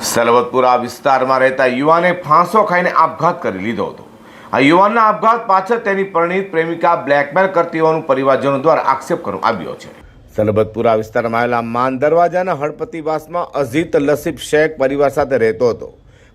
સરવતપુરા વિસ્તારમાં રહેતા યુવાને ફાંસો ખાઈને આપઘાત કરી લીધો હતો. આ યુવાનના આપઘાત પાછળ તેની પરિણીત પ્રેમિકા બ્લેકમેલ કરતી હોવાનું પરિવારજનો દ્વારા આક્ષેપ કરવામાં આવ્યો છે. સલબતપુરા વિસ્તારમાં આવેલા માન દરવાજાના હળપતિવાસમાં અઝીત લસીફ શેખ પરિવાર સાથે રહેતો હતો.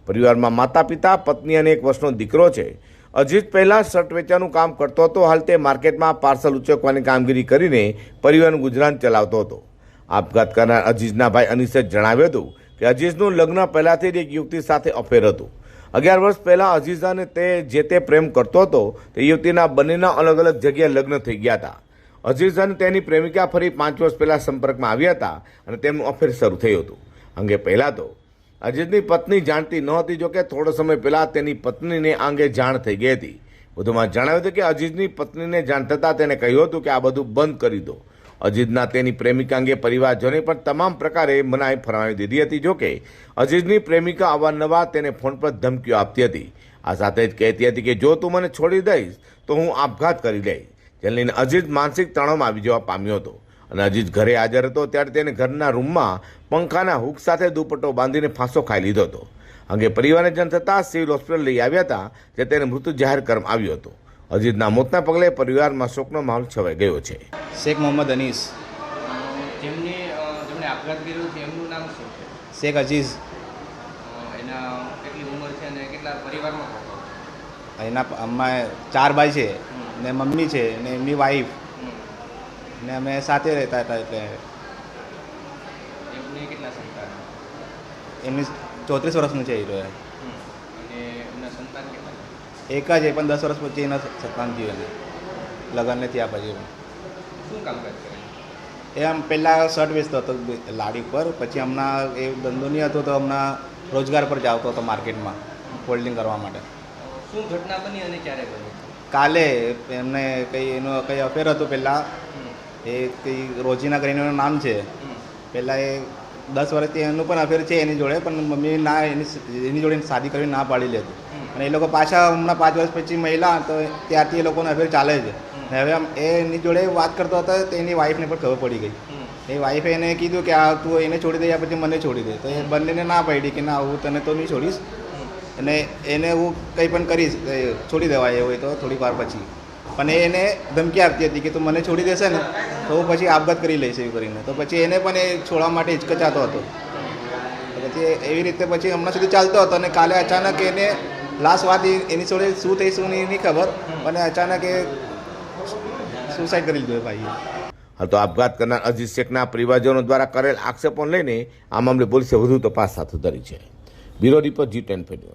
પરિવારમાં માતા પિતા પત્ની અને એક વર્ષનો દીકરો છે. અજીત પહેલાં શર્ટ વેચાનું કામ કરતો હતો, હાલ તે માર્કેટમાં પાર્સલ ઉચકવાની કામગીરી કરીને પરિવારનું ગુજરાન ચલાવતો હતો. આપઘાત કરનાર અજીજના ભાઈ અનીસે જણાવ્યું હતું કે અજીઝનું લગ્ન પહેલાંથી જ એક યુવતી સાથે અફેર હતું. અગિયાર વર્ષ પહેલાં અજીઝાને તે જે તે પ્રેમ કરતો હતો, તે યુવતીના બંનેના અલગ અલગ જગ્યાએ લગ્ન થઈ ગયા હતા. અને તેની પ્રેમિકા ફરી પાંચ વર્ષ પહેલાં સંપર્કમાં આવ્યા હતા અને તેમનું અફેર શરૂ થયું હતું. અંગે પહેલાં તો અજીતની પત્ની જાણતી નહોતી જોકે થોડો સમય પહેલાં તેની પત્નીને આ અંગે જાણ થઈ ગઈ હતી. વધુમાં જણાવ્યું હતું કે અજીતની પત્નીને જાણ થતાં તેને કહ્યું હતું કે આ બધું બંધ કરી દો. અજીતના તેની પ્રેમિકા અંગે પરિવારજનોએ પણ તમામ પ્રકારે મનાઈ ફરમાવી દીધી હતી. જોકે અજીતની પ્રેમિકા અવારનવાર તેને ફોન પર ધમકીઓ આપતી હતી. આ સાથે જ કહેતી હતી કે, જો તું મને છોડી દઈશ, તો હું આપઘાત કરી લઈશ. જેને લઈને અજીત માનસિક તણાવમાં આવી જવા પામ્યો હતો. અને અજીત ઘરે હાજર હતો ત્યારે તેને ઘરના રૂમમાં પંખાના હુક સાથે દુપટ્ટો બાંધીને ફાંસો ખાઈ લીધો હતો. અંગે પરિવારને જાણ થતાં સિવિલ હોસ્પિટલ લઈ આવ્યા હતા, જે તેને મૃત્યુ જાહેર કરવામાં આવ્યો હતો. અજીતના મોતના પગલે પરિવારમાં શોકનો માહોલ છવાઈ ગયો છે. શેખ મોહમ્મદ અનીસ. જેમને જેમણે આપઘાત કર્યો તેમનું નામ શું છે? શેખ અજીઝ એના કેટલી ઉંમર છે અને કેટલા પરિવારમાં? એના અમારે ચાર ભાઈ છે. ને મમ્મી છે ને એમની વાઈફ ને અમે સાથે રહેતા હતા એટલે એમને કેટલા સંતાન? એમની ચોત્રીસ વર્ષનું છે હીરો સંતાન એક જ એ પણ દસ વર્ષ પછી એના સત્તાન થયું એને લગ્નને થયા પછી શું કામકાજ કરે એ આમ પહેલાં શર્ટ વેચતો હતો લાડી પર પછી હમણાં એ ધંધો નહીં હતો તો હમણાં રોજગાર પર જાવતો હતો માર્કેટમાં ફોલ્ડિંગ કરવા માટે. શું ઘટના બની અને ક્યારે બની? કાલે એમને કંઈ એનો કંઈ અફેર હતું પહેલાં એ કંઈ રોજીના કરીને એનું નામ છે. પહેલાં એ દસ વર્ષથી એનું પણ અફેર છે એની જોડે પણ મમ્મી ના એની એની જોડે શાદી કરીને ના પાડી લેતું. અને એ લોકો પાછા હમણાં પાંચ વર્ષ પછી મહિલા તો ત્યારથી એ લોકોનો અફેર ચાલે છે. હવે એ એની જોડે વાત કરતો હતો તો એની વાઈફને પણ ખબર પડી ગઈ. એ વાઈફે એને કીધું કે આ તું એને છોડી દે યા પછી મને છોડી દે. તો એ બંનેને ના પાડી કે ના હું તને તો નહીં છોડીશ. અને એને હું કંઈ પણ કરીશ છોડી દેવાય એવું હોય તો થોડીક વાર પછી. પણ એ એને ધમકી આપતી હતી કે તું મને છોડી દેશે ને? તો પછી આપઘાત કરી લઈશ એવું કરીને. તો પછી એને પણ એ છોડવા માટે હિચકચાતો હતો. પછી એવી રીતે પછી હમણાં સુધી ચાલતો હતો અને કાલે અચાનક એને લાસ્ટ વાત એની જોડે શું થઈ શું નહીં ખબર. અને અચાનક એ સુસાઇડ કરી લીધું ભાઈએ. હા, તો આપઘાત કરનાર અજીત શેખના પરિવારજનો દ્વારા કરેલ આક્ષેપો લઈને આ મામલે પોલીસે વધુ તપાસ હાથ ધરી છે. બ્યુરો રિપોર્ટ જી ટેન